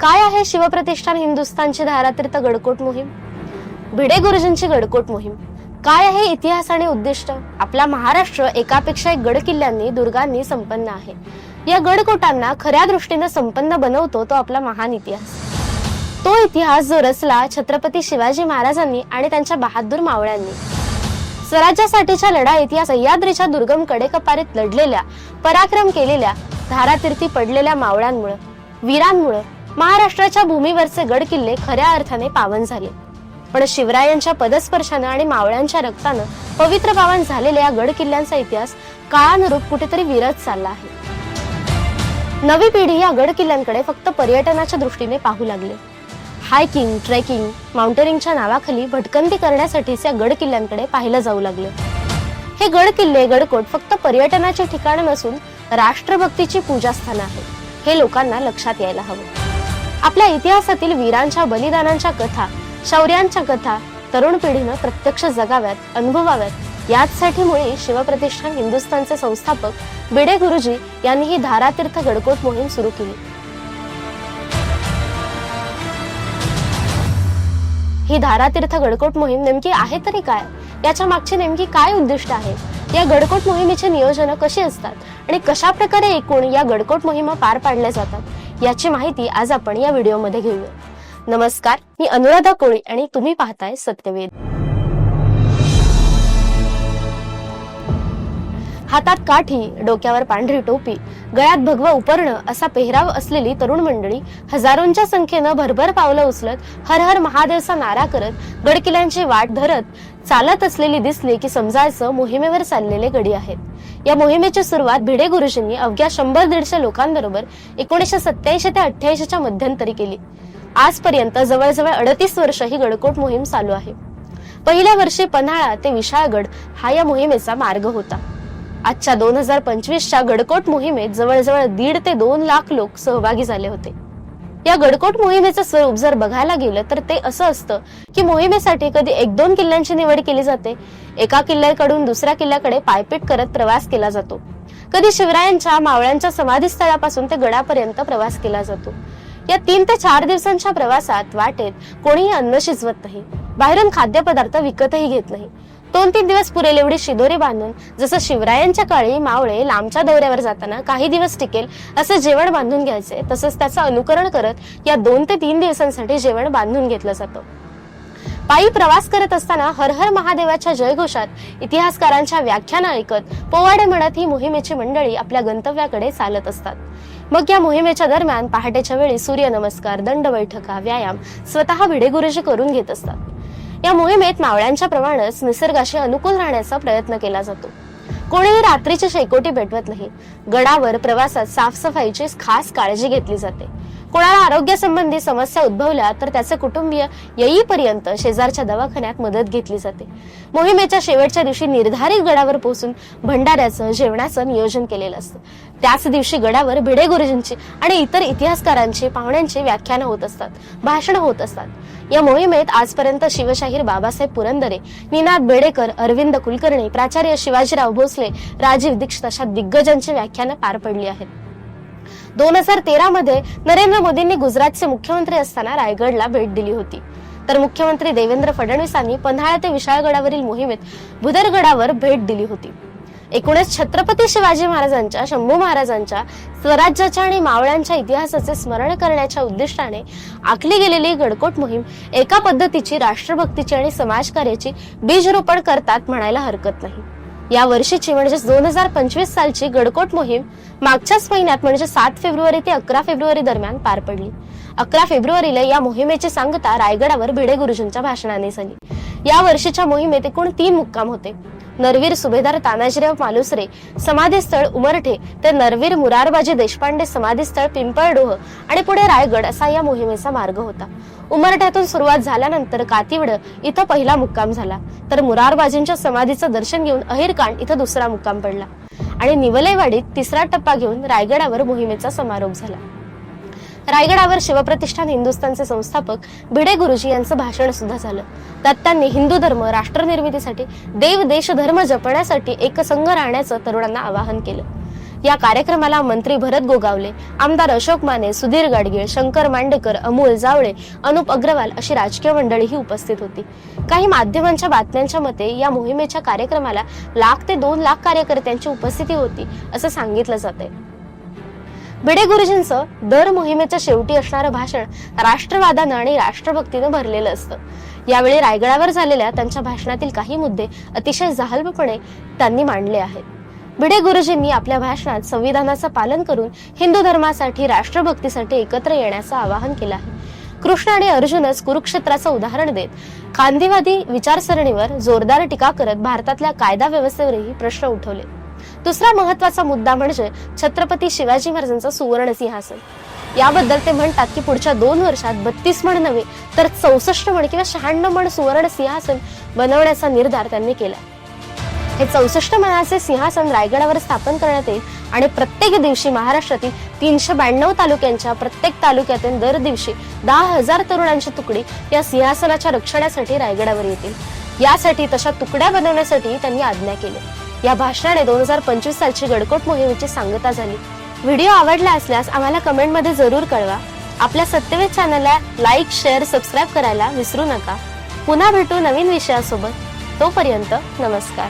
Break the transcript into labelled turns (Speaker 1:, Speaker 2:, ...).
Speaker 1: काय आहे शिवप्रतिष्ठान हिंदुस्थानची धारातीर्थ गडकोट मोहीम? भिडे गुरुजींची गडकोट मोहीम. काय आहे इतिहास आणि उद्दिष्ट? आपला महाराष्ट्र एकापेक्षा एक गड किल्ल्यांनी दुर्गांनी संपन्न आहे. या गडकोटांना खऱ्या दृष्टीने संपन्न बनवतो तो आपला महान इतिहास. तो इतिहास जो रचला छत्रपती शिवाजी महाराजांनी आणि त्यांच्या बहादूर मावळ्यांनी. स्वराज्यासाठीच्या लढाईत या सह्याद्रीच्या दुर्गम कडेकपारीत लढलेल्या पराक्रम केलेल्या धारातीर्थी पडलेल्या मावळ्यांमुळे वीरांमुळे महाराष्ट्राच्या भूमीवरचे गड किल्ले खऱ्या अर्थाने पावन झाले. पण शिवरायांच्या पदस्पर्शानं आणि मावळ्यांच्या रक्तानं पवित्र पावन झालेल्या या गड किल्ल्यांचा इतिहास काळानुरूप कुठेतरी विरत चालला आहे. नवी पिढी या गड किल्ल्यांकडे फक्त पर्यटनाच्या दृष्टीने पाहू लागले. हायकिंग ट्रेकिंग माउंटेनिंगच्या नावाखाली भटकंती करण्यासाठीच या गड किल्ल्यांकडे पाहिलं जाऊ लागले. हे गड किल्ले गडकोट फक्त पर्यटनाचे ठिकाण नसून राष्ट्रभक्तीची पूजास्थान आहे हे लोकांना लक्षात यायला हवं. आपल्या इतिहासातील वीरांच्या बलिदानांच्या कथा शौर्यांच्या कथा तरुण पिढीनं प्रत्यक्ष जगाव्यात अनुभवाव्यात. याचसाठी मुळे शिवप्रतिष्ठान हिंदुस्थानचे संस्थापक बिडे गुरुजी यांनी ही धारातीर्थ गडकोट मोहीम सुरू केली. ही धारातीर्थ गडकोट मोहीम नेमकी आहे तरी काय? याच्या मागची नेमकी काय उद्दिष्ट आहे? या गडकोट मोहिमेचे नियोजन कशी असतात? आणि कशा प्रकारे एकूण या गडकोट मोहिमा पार पाडल्या जातात? याची माहिती आज आपण या व्हिडिओमध्ये घेऊया. नमस्कार मी अनुराधा कोळी आणि तुम्ही पाहताय सत्यवेद. हातात काठी डोक्यावर पांढरी टोपी गळ्यात भगवा उपर्ण असा पेहराव असलेली तरुण मंडळी हजारोंच्या संख्येनं भरभर पावलं उचलत हर हर महादेवचा नारा करत गडकिल्ल्यांची वाट धरत चालत असलेली दिसली की समजायचं मोहिमेवर चाललेले गडी आहेत. या मोहिमेची सुरुवात भिडे गुरुजींनी अवघ्या शंभर दीडशे लोकांबरोबर एकोणीशे सत्याऐंशी ते अठ्ठ्याऐंशीच्या मध्यंतरी केली. आजपर्यंत जवळजवळ अडतीस वर्ष ही गडकोट मोहीम चालू आहे. पहिल्या वर्षी पन्हाळा ते विशाळगड हा या मोहिमेचा मार्ग होता. आजच्या दोन हजार पंचवीसच्या गडकोट मोहिमेत जवळजवळ दीड ते दोन लाख लोक सहभागी झाले होते. या गडकोट मोहिमेचं स्वरूप जर बघायला गेलं तर ते असं असतं की मोहिमेसाठी कधी एक दोन किल्ल्यांची निवड केली जाते एका किल्ल्याकडून दुसऱ्या किल्ल्याकडे पायपीट करत प्रवास केला जातो. कधी शिवरायांच्या मावळ्यांच्या समाधीस्थळापासून ते गडापर्यंत प्रवास केला जातो. या तीन ते चार दिवसांच्या प्रवासात वाटेत कोणीही अन्न शिजवत नाही बाहेरून खाद्यपदार्थ विकतही घेत नाही. दोन तीन दिवस पुरेल एवढी शिदोरी बांधून. जसं शिवरायांच्या काळी मावळे लांबच्या दौऱ्यावर जाताना काही दिवस टिकेल असं जेवण बांधून घ्यायचे. तसंच त्याचं अनुकरण करत या दोन ते तीन दिवसांसाठी जेवण बांधून घेतलं जातं. पायी प्रवास करत असताना हर हर महादेवाच्या जयघोषात इतिहासकारांच्या व्याख्याना ऐकत पोवाडे म्हणत ही मोहिमेची मंडळी आपल्या गंतव्याकडे चालत असतात. मग या मोहिमेच्या दरम्यान पहाटेच्या वेळी सूर्यनमस्कार दंड बैठका व्यायाम स्वतः भिडे गुरुजी करून घेत असतात. या मोहिमेत मावळ्यांच्या प्रमाणच निसर्गाशी अनुकूल राहण्याचा प्रयत्न केला जातो. कोणीही रात्रीची शेकोटी भेटवत नाही. गडावर प्रवासात साफसफाईची खास काळजी घेतली जाते. कोणाला आरोग्यासंबंधी समस्या उद्भवल्या तर त्याचे कुटुंबीय येईपर्यंत शेजारच्या दवाखान्यात मदत घेतली जाते. मोहिमेच्या शेवटच्या दिवशी निर्धारित गडावर पोहोचून भंडाऱ्याचं जेवणाचं नियोजन केलेलं असतं. त्याच दिवशी गडावर भिडे गुरुजींची आणि इतर इतिहासकारांची पाहुण्यांची व्याख्यानं होत असतात भाषणं होत असतात. या मोहिमेत आजपर्यंत शिवशाहीर बाबासाहेब पुरंदरे निनाद बेडेकर अरविंद कुलकर्णी प्राचार्य शिवाजीराव भोसले राजीव दीक्षित अशा दिग्गजांची व्याख्यानं पार पडली आहेत. दोन हजार तेरा मध्ये नरेंद्र मोदींनी गुजरातचे मुख्यमंत्री असताना रायगडला भेट दिली होती. तर मुख्यमंत्री देवेंद्र फडणवीसांनी पन्हाळा ते विशाळगडावरील मोहिमेत भुदरगडावर भेट दिली होती. एकूणच छत्रपती शिवाजी महाराजांच्या शंभू महाराजांच्या स्वराज्याच्या आणि मावळ्यांच्या इतिहासाचे स्मरण करण्याच्या उद्दिष्टाने आखली गेलेली गडकोट मोहीम एका पद्धतीची राष्ट्रभक्तीची आणि समाजकार्याची बीजरोपण करतात म्हणायला हरकत नाही. या वर्षीची म्हणजेच दोन हजार पंचवीस सालची गडकोट मोहीम मागच्याच महिन्यात म्हणजे सात फेब्रुवारी ते अकरा फेब्रुवारी दरम्यान पार पडली. अकरा फेब्रुवारीला या मोहिमेची सांगता रायगडावर भिडे गुरुजींच्या भाषणाने झाली. या वर्षीच्या मोहिमेत एकूण तीन मुक्काम होते. नरवीर सुभेदार तानाजीराव मालुसरे समाधीस्थळ उमरठे ते नरवीर मुरारबाजी देशपांडे समाधीस्थळ पिंपळडोह आणि पुढे रायगड असा या मोहिमेचा मार्ग होता. उमरठ्यातून सुरुवात झाल्यानंतर कातिवड इथं पहिला मुक्काम झाला. तर मुरारबाजींच्या समाधीचं दर्शन घेऊन अहिरकांड इथं दुसरा मुक्काम पडला. आणि निवलेवाडीत तिसरा टप्पा घेऊन रायगडावर मोहिमेचा समारोप झाला. रायगडावर शिवप्रतिष्ठान हिंदुस्थानचे संस्थापक भिडे गुरुजी यांचं भाषण सुद्धा झालं. त्यात त्यांनी हिंदू धर्म राष्ट्रनिर्मितीसाठी देव देश धर्म जपण्यासाठी एकसंघ राहण्याचं तरुणांना आवाहन केलं. या कार्यक्रमाला मंत्री भरत गोगावले आमदार अशोक माने सुधीर गाडगीळ शंकर मांडेकर अमोल जावळे अनुप अग्रवाल अशी राजकीय मंडळीही उपस्थित होती. काही माध्यमांच्या बातम्यांच्या मते या मोहिमेच्या कार्यक्रमाला लाख ते दोन लाख कार्यकर्त्यांची उपस्थिती होती असं सांगितलं जातंय. भिडे गुरुजींचं दर मोहिमेच्या शेवटी असणारं भाषण राष्ट्रवादानं आणि राष्ट्रभक्तीनं भरलेलं असतं. यावेळी रायगडावर झालेल्या त्यांच्या भाषणातील काही मुद्दे अतिशय जहालपणे त्यांनी मांडले आहेत. भिडे गुरुजींनी आपल्या भाषणात संविधानाचं पालन करून हिंदू धर्मासाठी राष्ट्रभक्तीसाठी एकत्र येण्याचं आवाहन केलं आहे. कृष्ण आणि अर्जुनच कुरुक्षेत्राचं उदाहरण देत गांधीवादी विचारसरणीवर जोरदार टीका करत भारतातल्या कायदा व्यवस्थेवरही प्रश्न उठवले. दुसरा महत्त्वाचा मुद्दा म्हणजे छत्रपती शिवाजी महाराजांचं सुवर्ण सिंहासन. याबद्दल ते म्हणतात की पुढच्या दोन वर्षात बत्तीस म्हण नव्हे तर चौसष्ट म्हण किंवा शहाण्णव म्हण सुवर्ण सिंहासन बनवण्याचा निर्धार त्यांनी केला. हे चौसष्ट मनाचे सिंहासन रायगडावर स्थापन करण्यात येईल आणि प्रत्येक दिवशी महाराष्ट्रातील तीनशे ब्याण्णव तालुक्यांच्या प्रत्येक तालुक्यातून दर दिवशी दहा हजार तरुणांची तुकडी या सिंहासनाच्या रक्षणासाठी रायगडावर येतील. यासाठी तशा तुकड्या बनवण्यासाठी त्यांनी आज्ञा केली. या भाषणाने दोन हजार पंचवीस सालची गडकोट मोहिमेची सांगता झाली. व्हिडिओ आवडला असल्यास आम्हाला कमेंटमध्ये जरूर कळवा. आपल्या सत्यवेद चॅनलला लाईक शेअर सबस्क्राईब करायला विसरू नका. पुन्हा भेटू नवीन विषयासोबत. तोपर्यंत नमस्कार.